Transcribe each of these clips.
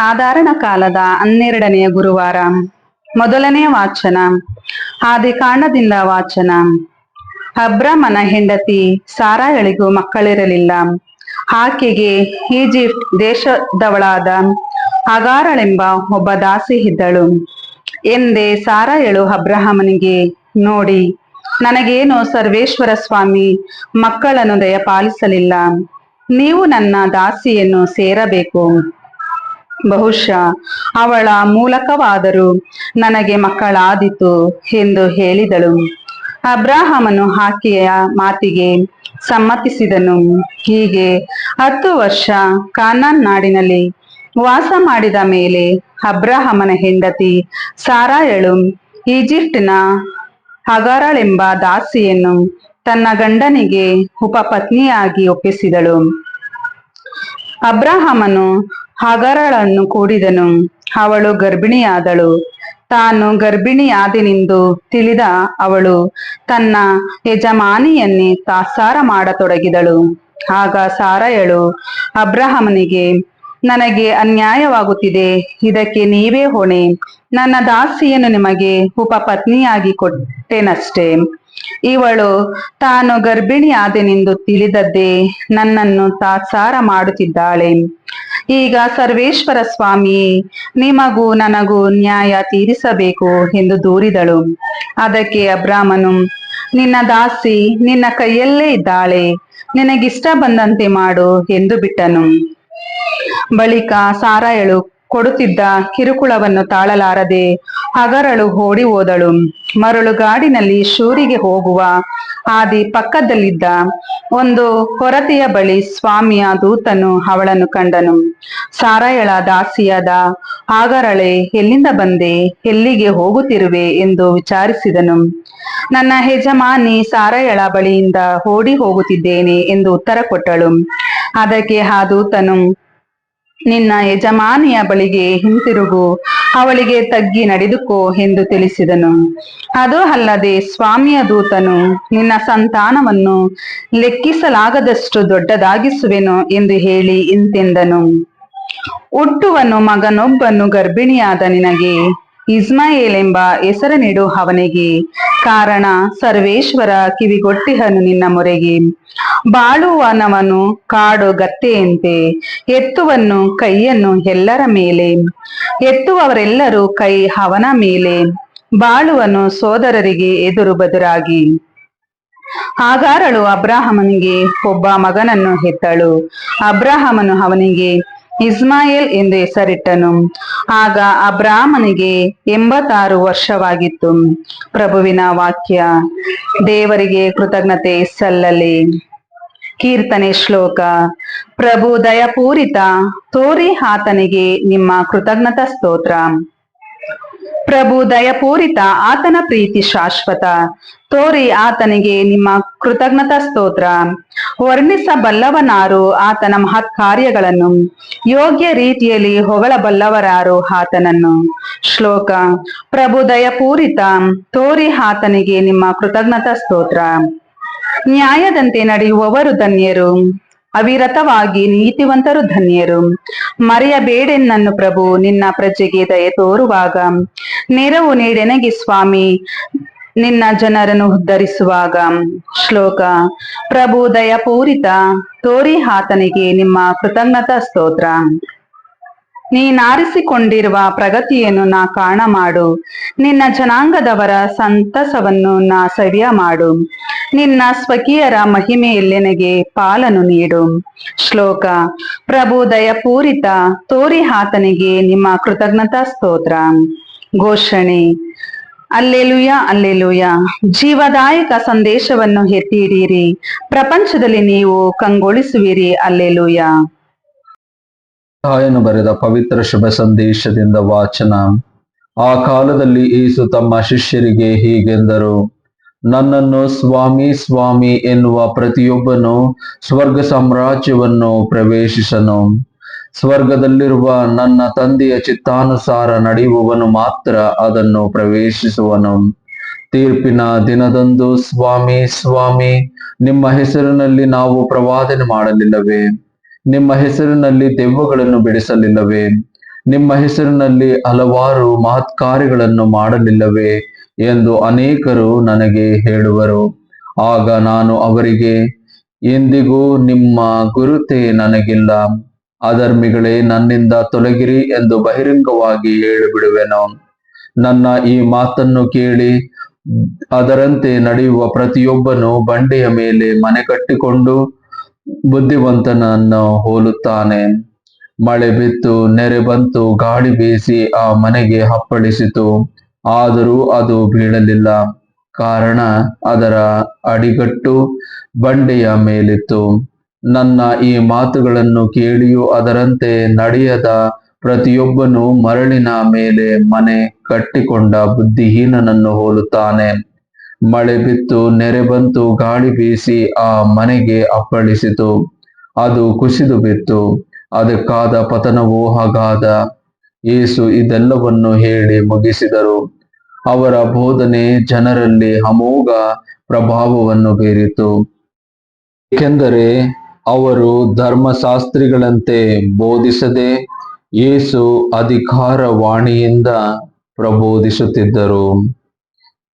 ಸಾಧಾರಣ ಕಾಲದ ಹನ್ನೆರಡನೆಯ ಗುರುವಾರ. ಮೊದಲನೆಯ ವಾಚನ. ಆದಿಕಾಂಡದಿಂದ ವಾಚನ. ಅಬ್ರಮನ ಹೆಂಡತಿ ಸಾರಾಯಳಿಗೂ ಮಕ್ಕಳಿರಲಿಲ್ಲ. ಆಕೆಗೆ ಈಜಿಪ್ಟ್ ದೇಶದವಳಾದ ಅಗಾರಳೆಂಬ ಒಬ್ಬ ದಾಸಿ ಇದ್ದಳು. ಎಂದೇ ಸಾರಾಯಳು ಅಬ್ರಹಾಮನಿಗೆ, ನೋಡಿ, ನನಗೇನು ಸರ್ವೇಶ್ವರ ಸ್ವಾಮಿ ಮಕ್ಕಳನ್ನು ದಯಪಾಲಿಸಲಿಲ್ಲ. ನೀವು ನನ್ನ ದಾಸಿಯನ್ನು ಸೇರಬೇಕು. ಬಹುಶಃ ಅವಳ ಮೂಲಕವಾದರೂ ನನಗೆ ಮಕ್ಕಳಾದಿತು ಎಂದು ಹೇಳಿದಳು. ಅಬ್ರಾಹಮನು ಆಕೆಯ ಮಾತಿಗೆ ಸಮ್ಮತಿಸಿದನು. ಹೀಗೆ ಹತ್ತು ವರ್ಷ ಕಾನಾನ್ ನಾಡಿನಲ್ಲಿ ವಾಸ ಮಾಡಿದ ಮೇಲೆ ಅಬ್ರಾಹಮನ ಹೆಂಡತಿ ಸಾರಾಯಳು ಈಜಿಪ್ಟ್ನ ಹಗರಳೆಂಬ ದಾಸಿಯನ್ನು ತನ್ನ ಗಂಡನಿಗೆ ಉಪಪತ್ನಿಯಾಗಿ ಒಪ್ಪಿಸಿದಳು. ಅಬ್ರಹಾಮನು ಹಗರಳನ್ನು ಕೂಡಿದನು. ಅವಳು ಗರ್ಭಿಣಿಯಾದಳು. ತಾನು ಗರ್ಭಿಣಿಯಾದಿನಿಂದು ತಿಳಿದ ಅವಳು ತನ್ನ ಯಜಮಾನಿಯನ್ನೇ ತಾತ್ಸಾರ ಮಾಡತೊಡಗಿದಳು. ಆಗ ಸಾರಯಳು, ಅಬ್ರಹಮನಿಗೆ, ನನಗೆ ಅನ್ಯಾಯವಾಗುತ್ತಿದೆ. ಇದಕ್ಕೆ ನೀವೇ ಹೊಣೆ. ನನ್ನ ದಾಸಿಯನ್ನು ನಿಮಗೆ ಉಪಪತ್ನಿಯಾಗಿ ಕೊಟ್ಟೆನಷ್ಟೇ. ಇವಳು ತಾನು ಗರ್ಭಿಣಿಯಾದೆನೆಂದು ತಿಳಿದದ್ದೇ ನನ್ನನ್ನು ತಾತ್ಸಾರ ಮಾಡುತ್ತಿದ್ದಾಳೆ. ಈಗ ಸರ್ವೇಶ್ವರ ಸ್ವಾಮಿ, ನಿಮಗೂ ನನಗೂ ನ್ಯಾಯ ತೀರಿಸಬೇಕು ಎಂದು ದೂರಿದಳು. ಅದಕ್ಕೆ ಅಬ್ರಾಹ್ಮನು, ನಿನ್ನ ದಾಸಿ ನಿನ್ನ ಕೈಯಲ್ಲೇ ಇದ್ದಾಳೆ, ನಿನಗಿಷ್ಟ ಬಂದಂತೆ ಮಾಡು ಎಂದು ಬಿಟ್ಟನು. ಬಳಿಕ ಸಾರಾಯಳು ಕೊಡುತ್ತಿದ್ದ ಕಿರುಕುಳವನ್ನು ತಾಳಲಾರದೆ ಹಗರಳು ಓಡಿ ಹೋದಳು. ಮರಳುಗಾಡಿನಲ್ಲಿ ಶೂರಿಗೆ ಹೋಗುವ ಆದಿ ಪಕ್ಕದಲ್ಲಿದ್ದ ಒಂದು ಕೊರತೆಯ ಬಳಿ ಸ್ವಾಮಿಯ ದೂತನು ಅವಳನ್ನು ಕಂಡನು. ಸಾರಾಯಳ ದಾಸಿಯಾದ ಆಗರಳೆ ಎಲ್ಲಿಂದ ಬಂದೆ? ಎಲ್ಲಿಗೆ ಹೋಗುತ್ತಿರುವೆ? ಎಂದು ವಿಚಾರಿಸಿದನು. ನನ್ನ ಯಜಮಾನಿ ಸಾರಾಯಳ ಬಳಿಯಿಂದ ಓಡಿ ಹೋಗುತ್ತಿದ್ದೇನೆ ಎಂದು ಉತ್ತರ ಕೊಟ್ಟಳು. ಅದಕ್ಕೆ ಆ ದೂತನು ನಿನ್ನ ಯಜಮಾನಿಯ ಬಳಿಗೆ ಹಿಂತಿರುಗು, ಅವಳಿಗೆ ತಗ್ಗಿ ನಡೆದುಕೋ ಎಂದು ತಿಳಿಸಿದನು. ಅದು ಅಲ್ಲದೆ ಸ್ವಾಮಿಯ ದೂತನು, ನಿನ್ನ ಸಂತಾನವನ್ನು ಲೆಕ್ಕಿಸಲಾಗದಷ್ಟು ದೊಡ್ಡದಾಗಿಸುವೆನು ಎಂದು ಹೇಳಿ ಇಂತೆಂದನು. ಹುಟ್ಟುವನು ಮಗನೊಬ್ಬನು ಗರ್ಭಿಣಿಯಾದ ನಿನಗೆ, ಇಸ್ಮಾಯೇಲ್ ಎಂಬ ಹೆಸರನಿಡು ಅವನಿಗೆ. ಕಾರಣ ಸರ್ವೇಶ್ವರ ಕಿವಿಗೊಟ್ಟಿಹನು ನಿನ್ನ ಮೊರೆಗೆ. ಬಾಳುವನವನು ಕಾಡು ಗತ್ತೆಯಂತೆ ಎತ್ತುವನ್ನು ಕೈಯನ್ನು ಎಲ್ಲರ ಮೇಲೆ, ಎತ್ತುವವರೆಲ್ಲರೂ ಕೈ ಅವನ ಮೇಲೆ, ಬಾಳುವನು ಸೋದರರಿಗೆ ಎದುರು ಬದುರಾಗಿ. ಆಗಾರಳು ಅಬ್ರಾಹಮನಿಗೆ, ಒಬ್ಬ ಮಗನನ್ನು ಹೆತ್ತಳು. ಅಬ್ರಾಹಮನು ಅವನಿಗೆ ಇಸ್ಮಾಯೇಲ್ ಎಂದು ಹೆಸರಿಟ್ಟನು. ಆಗ ಅಬ್ರಾಹ್ಮನಿಗೆ ಎಂಬತ್ತಾರು ವರ್ಷವಾಗಿತ್ತು. ಪ್ರಭುವಿನ ವಾಕ್ಯ, ದೇವರಿಗೆ ಕೃತಜ್ಞತೆ ಸಲ್ಲಲಿ. ಕೀರ್ತನೆ ಶ್ಲೋಕ, ಪ್ರಭು ದಯಪೂರಿತ, ತೋರಿ ಆತನಿಗೆ ನಿಮ್ಮ ಕೃತಜ್ಞತಾ ಸ್ತೋತ್ರ. ಪ್ರಭು ದಯಪೂರಿತ ಆತನ ಪ್ರೀತಿ ಶಾಶ್ವತ. ತೋರಿ ಆತನಿಗೆ ನಿಮ್ಮ ಕೃತಜ್ಞತಾ ಸ್ತೋತ್ರ. ವರ್ಣಿಸಬಲ್ಲವನಾರು ಆತನ ಮಹತ್ ಕಾರ್ಯಗಳನ್ನು. ಯೋಗ್ಯ ರೀತಿಯಲ್ಲಿ ಹೊಗಳಬಲ್ಲವರಾರು ಆತನನ್ನು. ಶ್ಲೋಕ, ಪ್ರಭು ದಯಪೂರಿತ, ತೋರಿ ಆತನಿಗೆ ನಿಮ್ಮ ಕೃತಜ್ಞತಾ ಸ್ತೋತ್ರ. ನ್ಯಾಯದಂತೆ ನಡೆಯುವವರು ಧನ್ಯರು. ಅವಿರತವಾಗಿ ನೀತಿವಂತರು ಧನ್ಯರು. ಮರೆಯಬೇಡೆನ್ನನ್ನು ಪ್ರಭು, ನಿನ್ನ ಪ್ರಜೆಗೆ ದಯೆ ತೋರುವಾಗ. ನೆರವು ನೀಡೆನಗೆ ಸ್ವಾಮಿ, ನಿನ್ನ ಜನರನ್ನು ಉದ್ಧರಿಸುವಾಗ. ಶ್ಲೋಕ, ಪ್ರಭು ದಯಪೂರಿತ, ತೋರಿ ಆತನಿಗೆ ನಿಮ್ಮ ಕೃತಜ್ಞತಾ ಸ್ತೋತ್ರ. ನೀನಾರಿಸಿಕೊಂಡಿರುವ ಪ್ರಗತಿಯನ್ನು ನಾ ಕಾಣ ಮಾಡು. ನಿನ್ನ ಜನಾಂಗದವರ ಸಂತಸವನ್ನು ನಾ ಸವಿಯ ಮಾಡು. ನಿನ್ನ ಸ್ವಕೀಯರ ಮಹಿಮೆಯಲ್ಲಿ ನನಗೆ ಪಾಲನು ನೀಡು. ಶ್ಲೋಕ, ಪ್ರಭು ದಯಪೂರಿತ ತೋರಿ ಹಾತನಿಗೆ ನಿಮ್ಮ ಕೃತಜ್ಞತಾ ಸ್ತೋತ್ರ. ಘೋಷಣೆ ಅಲ್ಲೆಲುಯ ಅಲ್ಲೆಲುಯ ಜೀವದಾಯಕ ಸಂದೇಶವನ್ನು ಎತ್ತಿ ಹಿಡಿಯಿರಿ ಪ್ರಪಂಚದಲ್ಲಿ ನೀವು ಕಂಗೊಳಿಸುವಿರಿ ಅಲ್ಲೆಲುಯ ರಾಯನು ಬರೆದ ಪವಿತ್ರ ಶುಭ ಸಂದೇಶದಿಂದ ವಾಚನ. ಆ ಕಾಲದಲ್ಲಿ ಈಸು ತಮ್ಮ ಶಿಷ್ಯರಿಗೆ ಹೀಗೆಂದರು, ನನ್ನನ್ನು ಸ್ವಾಮಿ ಸ್ವಾಮಿ ಎನ್ನುವ ಪ್ರತಿಯೊಬ್ಬನು ಸ್ವರ್ಗ ಸಾಮ್ರಾಜ್ಯವನ್ನು ಪ್ರವೇಶಿಸನು. ಸ್ವರ್ಗದಲ್ಲಿರುವ ನನ್ನ ತಂದೆಯ ಚಿತ್ತಾನುಸಾರ ನಡೆಯುವವನು ಮಾತ್ರ ಅದನ್ನು ಪ್ರವೇಶಿಸುವನು. ತೀರ್ಪಿನ ದಿನದಂದು ಸ್ವಾಮಿ ಸ್ವಾಮಿ, ನಿಮ್ಮ ಹೆಸರಿನಲ್ಲಿ ನಾವು ಪ್ರವಾದನೆ ಮಾಡಲಿಲ್ಲವೇ? ನಿಮ್ಮ ಹೆಸರಿನಲ್ಲಿ ದೆವ್ವಗಳನ್ನು ಬಿಡಿಸಲಿಲ್ಲವೇ? ನಿಮ್ಮ ಹೆಸರಿನಲ್ಲಿ ಹಲವಾರು ಮಹತ್ಕಾರ್ಯಗಳನ್ನು ಮಾಡಲಿಲ್ಲವೇ? ಎಂದು ಅನೇಕರು ನನಗೆ ಹೇಳುವರು. ಆಗ ನಾನು ಅವರಿಗೆ, ಎಂದಿಗೂ ನಿಮ್ಮ ಗುರುತೇ ನನಗಿಲ್ಲ. ಅಧರ್ಮಿಗಳೇ, ನನ್ನಿಂದ ತೊಲಗಿರಿ ಎಂದು ಬಹಿರಂಗವಾಗಿ ಹೇಳಿಬಿಡುವೆನು. ನನ್ನ ಈ ಮಾತನ್ನು ಕೇಳಿ ಅದರಂತೆ ನಡೆಯುವ ಪ್ರತಿಯೊಬ್ಬನು ಬಂಡೆಯ ಮೇಲೆ ಮನೆ ಕಟ್ಟಿಕೊಂಡು ಬುದ್ಧಿವಂತನನ್ನು ಹೋಲುತ್ತಾನೆ. ಮಳೆ ಬಿತ್ತು, ನೆರೆ ಬಂತು, ಗಾಳಿ ಬೀಸಿ ಆ ಮನೆಗೆ ಅಪ್ಪಳಿಸಿತು ಆದರೂ ಅದು ಬೀಳಲಿಲ್ಲ. ಕಾರಣ ಅದರ ಅಡಿಗಟ್ಟು ಬಂಡೆಯ ಮೇಲಿತ್ತು. ನನ್ನ ಈ ಮಾತುಗಳನ್ನು ಕೇಳಿಯೂ ಅದರಂತೆ ನಡೆಯದ ಪ್ರತಿಯೊಬ್ಬನು ಮರಳಿನ ಮೇಲೆ ಮನೆ ಕಟ್ಟಿಕೊಂಡ ಬುದ್ಧಿಹೀನನನ್ನು ಹೋಲುತ್ತಾನೆ. ಮಳೆ ಬಿತ್ತು, ನೆರೆ ಬಂತು, ಗಾಳಿ ಬೀಸಿ ಆ ಮನೆಗೆ ಅಪ್ಪಳಿಸಿತು. ಅದು ಕುಸಿದು ಬಿತ್ತು. ಅದಕ್ಕಾದ ಪತನವೂ ಹಾಗಾದ ಯೇಸು ಇದೆಲ್ಲವನ್ನು ಹೇಳಿ ಮುಗಿಸಿದರು. ಅವರ ಬೋಧನೆ ಜನರಲ್ಲಿ ಅಮೋಘ ಪ್ರಭಾವವನ್ನು ಬೀರಿತು. ಏಕೆಂದರೆ ಅವರು ಧರ್ಮಶಾಸ್ತ್ರಿಗಳಂತೆ ಬೋಧಿಸದೆ ಯೇಸು ಅಧಿಕಾರವಾಣಿಯಿಂದ ಪ್ರಬೋಧಿಸುತ್ತಿದ್ದರು.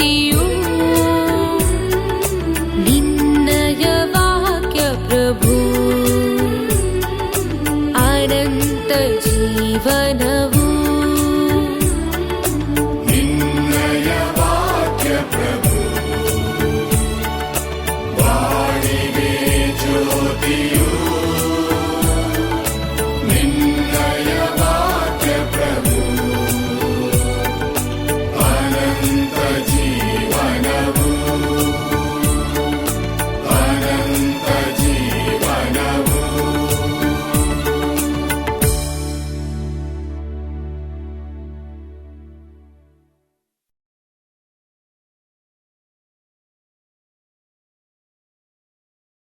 you